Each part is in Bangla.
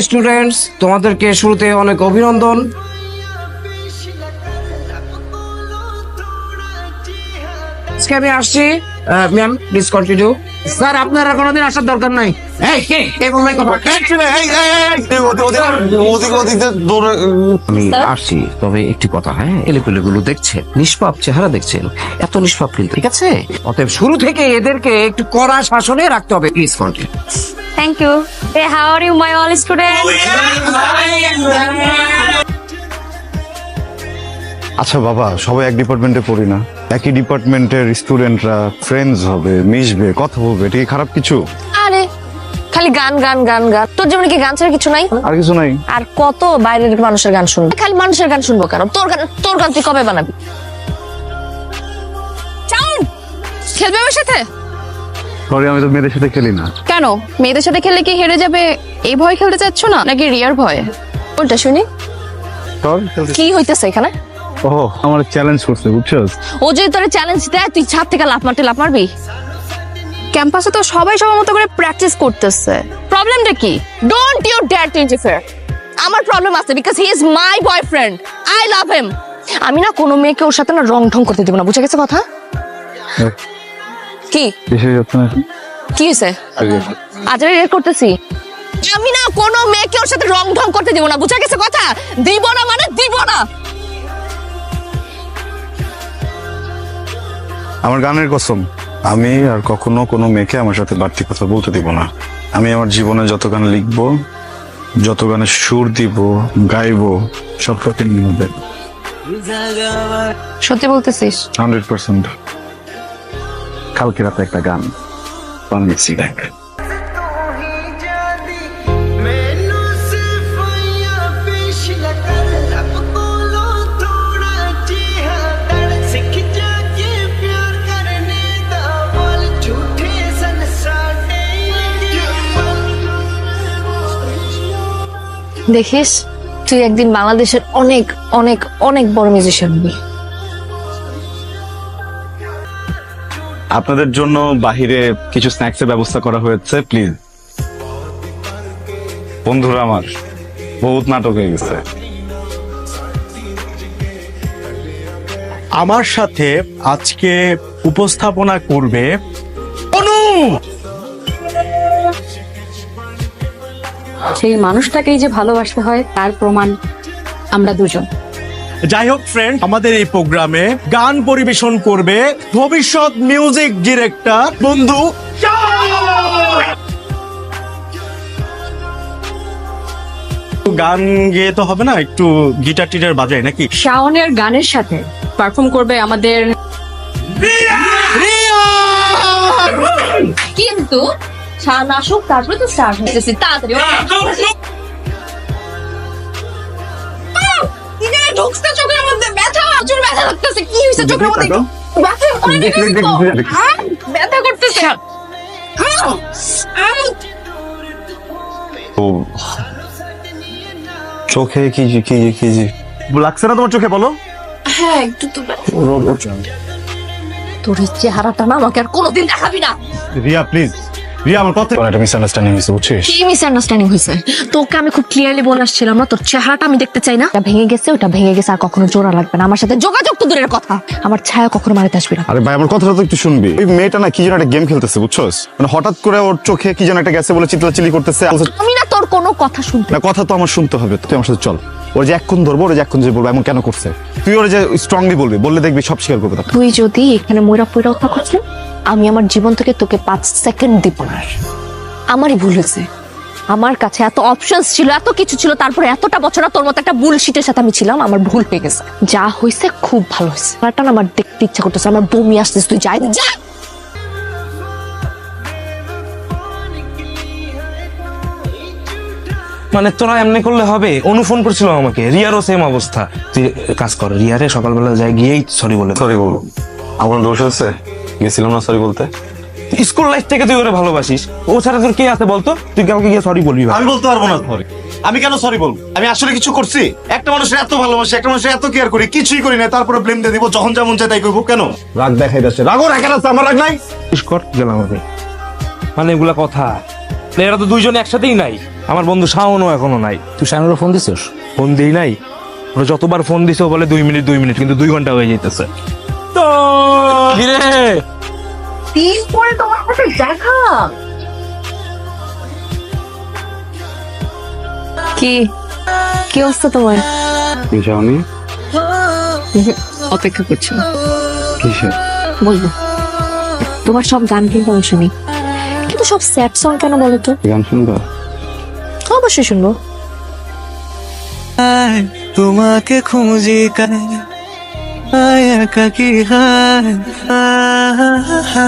স্টুডেন্টস তোমাদেরকে শুরুতে অনেক অভিনন্দন। আজকে আমি আসছি ম্যাম প্লিজ কন্টিনিউ স্যার আপনার আর কোনোদিন আসার দরকার নাই। আমি আসছি তবে একটি কথা হ্যাঁ? গুলো দেখছেন নিষ্পাপ চেহারা দেখছেন এত নিষ্পাপ কিন্তু ঠিক আছে? অতএব শুরু থেকে এদেরকে একটু কড়া শাসনে রাখতে হবে। Please continue Thank you. Hey, how are you, my all students? আচ্ছা বাবা সবাই এক ডিপার্টমেন্টে পড়ি না। একই ডিপার্টমেন্টের স্টুডেন্টরা ফ্রেন্ডস হবে মিশবে কথা বলবে এটা কি খারাপ কিছু? আরে খালি গান গান গান গান। তোর যেমন কি গান ছাড়া কিছু নাই? আর কিছু নাই। আর কত বাইরের মানুষের গান শুনব? খালি মানুষের গান শুনব কেন? তোর গান তোর গান তুই কবে বানাবি? খেলবে আমার সাথে? সরি আমি তো মেয়েদের সাথে খেলি না। কেন? মেয়েদের সাথে খেললে কি হেরে যাবে? এই ভয় খেলতে চাচ্ছ না? নাকি রিয়ার ভয়ে? কোনটা শুনি। চল খেলতে- কি হইতেছে এখানে? ও আমার চ্যালেঞ্জ করছে বুঝছস? ও যদি তোর চ্যালেঞ্জ দেয় তুই ছাদ থেকে লাফ মারতে লাফ মারবি? ক্যাম্পাসে তো সবাই সবার মতো করে প্র্যাকটিস করতেছে। প্রবলেমটা কি? Don't you dare to interfere আমার প্রবলেম আছে because he is my boyfriend I love him আমি না কোনো মেয়েকে ওর সাথে না রং ঢং করতে দেবো না বুঝে গেছে কথা? কি? এসে যাচ্ছে না কি হয়েছে আজ রেড করতেছি। আমি না কোনো মেয়েকে ওর সাথে রং ঢং করতে দিব না বুঝা গেছে কথা? দিব না মানে দিব না। আমার গানের কসম আমি আর কখনো কোনো মেয়েকে আমার সাথে বাড়তি কথা বলতে দিব না। আমি আমার জীবনে যত গান লিখব যত গানে সুর দিব গাইবো সব প্রতি নিয়ে সত্যি বলতেছিস? হান্ড্রেড পার্সেন্ট কালকে রাতে একটা গান বানিয়েছি, দেখ। দেখিস, তুই একদিন বাংলাদেশের অনেক অনেক অনেক বড় মিউজিশিয়ান হবি। আপনাদের জন্য বাহিরে কিছু স্ন্যাক্সের ব্যবস্থা করা হয়েছে প্লিজ বন্ধুরা আমার বহুত নাটক হয়ে গেছে। আমার সাথে আজকে উপস্থাপনা করবে অনু! সেই মানুষটাকেই যে ভালোবাসতে হয় তার প্রমাণ আমরা দুজন। যাই হোক ফ্রেন্ড আমাদের এই প্রোগ্রামে গান পরিবেশন করবে ভবিষ্যৎ মিউজিক ডিরেক্টর বন্ধু গান গেয়ে তো হবে না একটু গিটার টিটার বাজায় নাকি? শাওনের গানের সাথে পারফর্ম করবে আমাদের কিন্তু শান আসুক তারপরে তো স্টার্ট হইতেছি তাড়াতাড়ি। ঢুকছে চোখের মধ্যে ব্যথা প্রচুর ব্যথা লাগতেছে। কি হয়েছে চোখের মধ্যে? ব্যথা! ব্যথা করতেছে। আহ! আহ! ও। চোখে কি লাগছে না তোমার চোখে বলো? হ্যাঁ একটু তো তোর চেহারাটা না আমাকে আর কোনোদিন দেখাবি না। রিয়া প্লিজ রিয়া আমার কথা একটা মিসআন্ডারস্ট্যান্ডিং হয়েছে বুঝছিস? কি মিসআন্ডারস্ট্যান্ডিং হয়েছে? তোকে আমি খুব ক্লিয়ারলি বলে আসছিলাম না তোর চেহারাটা আমি দেখতে চাই না। এটা ভেঙে গেছে ওটা ভেঙে গেছে আর কখনো জোড়া লাগবে না। আমার সাথে যোগাযোগ তো দূরের কথা। আমার ছায়া কখনো মারিতে আসবি না। আরে ভাই আমার কথাটা তো একটু শুনবি। ওই মেয়েটা না কি যেন একটা গেম খেলতেছে বুঝছস? মানে হঠাৎ করে ওর চোখে কি যেন একটা গেছে বলে চিল্লাচিল্লি করতেছে। আমি না তোর কোনো কথা শুনতে না কথা তো আমার শুনতে হবে। তুই আমার সাথে চল। ওর যে এখন ধরবো ওর যে এক্ষুন যে বলব এমন কেন করছে? তুই ওর যে স্ট্রংলি বলবি বললে দেখবি সব স্বীকার করবে তুই যদি এখানে ময়রা পয়রা কথা করছিস আমি আমার জীবন থেকে তোকে পাঁচ সেকেন্ড দিব না। আমারই ভুল হয়েছে। আমার কাছে এত অপশনস ছিল এত কিছু ছিল তারপরে এতটা বছর তোর মতো একটা বুলশিটের সাথে আমি ছিলাম আমার ভুল হয়ে গেছে। যা হয়েছে খুব ভালো হয়েছে। না আমার দেখতে ইচ্ছা করতেছে আমার বমি আসতেছে তুই যাই যা। মানে তোরা এমনি করলে হবে? অনু ফোন করছিল আমাকে রিয়ারও সেম অবস্থা। তুই কাজ কর রিয়ারে সকালবেলা যাই গিয়েই সরি বলে সরি বলব। আমার দোষ আছে? গেছিলাম না সরি বলতে। স্কুল লাইফ থেকে তুই ওরে ভালোবাসিস। ও ছাড়া তোর কে আছে বলতো? তুই কাউকে গিয়ে সরি বলবি আমি বলতে পারব না সরি আমি কেন সরি বলব? আমি আসলে কিছু করছি। একটা মানুষের এত ভালোবাসি একটা মানুষের এত কেয়ার করি কিছুই করি না তারপরে ব্লেম দিয়ে দিব যখন যেমন চাই তাই করব। কেন? রাগ দেখাই যাচ্ছে রাগও রাখার আছে আমার রাগ নাই। কর গেলাম আমি। মানে এগুলা কথা। এরা তো দুইজন একসাথেই নাই। আমার বন্ধু শাওনও এখনও নাই। তুই সামনে ফোন দিছিস? ফোন দিই নাই। ওরা যতবার ফোন দিছে ও বলে দুই মিনিট দুই মিনিট কিন্তু দুই ঘণ্টা হয়ে যাইতেছে দিন পরে তোমার সাথে দেখা। কি? কি অবস্থা তোমার? যাওনি? অপেক্ষা করছ। কিসে বলব। তোমার সব গান কিন্তু আমি শুনি। কিন্তু সব স্যাড সং কেন বলো তো? গান শুনবা? অবশ্যই শুনব। তোমাকে খুঁজি একাকি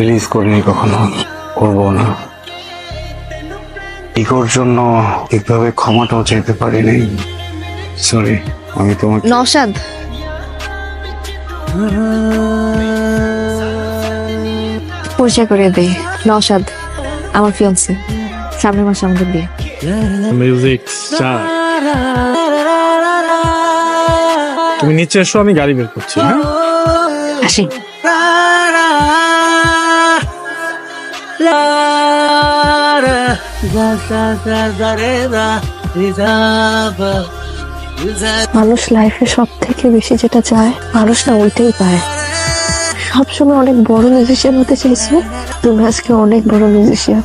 রিলিজ করিনি কখনো করব না। ইগোর জন্য ঠিকভাবে ক্ষমাটাও চাইতে পারিনি সরি আমি তোমাকে নওশাদ। পরিচয় করে দেই। নওশাদ আমার ফিয়ন্সে সামনের মাসে আমাদের বিয়ে। মিউজিক তুমি নিচে এসো আমি গাড়ি বের করছি হ্যাঁ? আসি। মানুষ লাইফে সব থেকে বেশি যেটা চায় মানুষ না ওইটাই পায়। সবসময় অনেক বড় মিউজিশিয়ান হতে চাইছো? তুমি আজকে অনেক বড় মিউজিশিয়ান